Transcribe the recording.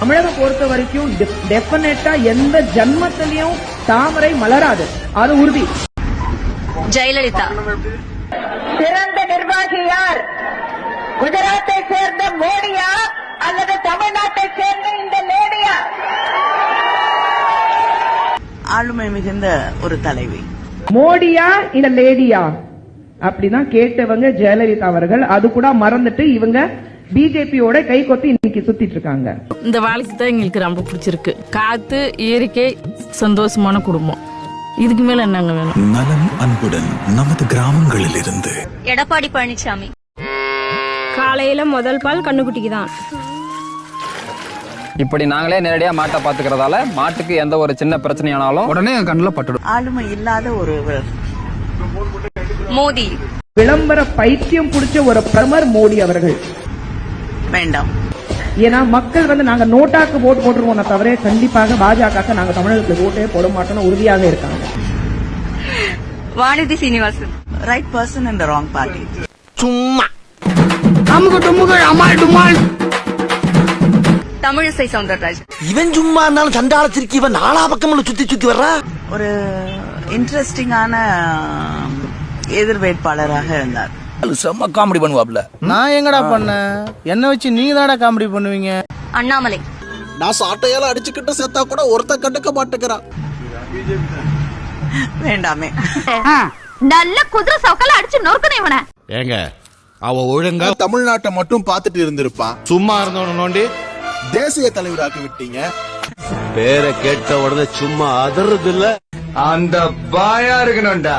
தமிழகம் பொறுத்த வரைக்கும் டெபினட்டா எந்த ஜன்மத்திலையும் தாமரை மலராது. அது உறுதி. ஜெயலலிதா. சிறந்த நிர்வாகி யார்? குஜராத்தை சேர்ந்த மோடியா அல்லது தமிழ்நாட்டை சேர்ந்த இந்த லேடியா? ஆளுமை மிகுந்த ஒரு தலைவி. மோடியா இல்ல லேடியா? அப்படிதான் கேட்டவங்க ஜெயலலிதா அவர்கள். அது கூட மறந்துட்டு இவங்க பிஜேபியோட கை கொத்தி இன்னைக்கு சுத்திட்டு இருக்காங்க. இந்த வாழ்க்கை தான் எங்களுக்கு ரொம்ப பிடிச்சிருக்கு. காத்து இயற்கை சந்தோஷமான குடும்பம். இதுக்கு மேல என்னங்க வேணும்? நலம் அன்புடன் நமது கிராமங்களில் இருந்து எடப்பாடி பழனிசாமி காலையில முதல் பால் கண்ணுக்குட்டிக்கு தான். இப்படி நாங்களே நேரடியா மாட்டை பாத்துக்கிறதால மாட்டுக்கு எந்த ஒரு சின்ன பிரச்சனையானாலும் உடனே கண்ணுல பட்டுடும். ஆளுமை இல்லாத ஒருவர் மோடி. விளம்பர பைத்தியம் பிடிச்ச ஒரு பிரதமர் மோடி அவர்கள். வேண்டாம். ஏன்னா மக்கள் வந்து நாங்க நோட்டாக்கு ஓட்டு போட்டுருவோம் தவிர கண்டிப்பாக பாஜக நாங்க தமிழகத்துக்கு ஓட்டே போட மாட்டோம்னு உறுதியாக இருக்காங்க. Vanathi Srinivasan. Right person in the wrong party Tamilisai Soundararajan. இவன் சும்மா இருந்தாலும் சண்டாளத்திற்கு இவன் நாலா பக்கம் சுத்தி சுத்தி வர்றா? ஒரு இன்ட்ரெஸ்டிங்கான எதிர் வேட்பாளராக இருந்தார் செம்ம காமெடி பண்ணுவாப்ல. நான் எங்கடா பண்ணேன்? என்ன வச்சு நீங்க தாடா காமெடி பண்ணுவீங்க? அண்ணாமலை. நான் சாட்டையால அடிச்சுக்கிட்டு செத்தா கூட ஒருத்த கண்டுக்க மாட்டேங்கிறான். வேண்டாமே. நல்ல குதிரை சவுக்கால அடிச்சு நொறுக்கணும் இவனை. ஏங்க அவ ஒழுங்கா தமிழ்நாட்டை மட்டும் பார்த்துட்டு இருந்திருப்பான். சும்மா இருந்தவன நோண்டி. தேசிய தலைவராக்கி விட்டீங்க. பேரை கேட்ட உடனே சும்மா அதறது இல்ல அந்த பாயா இருக்கணும்டா.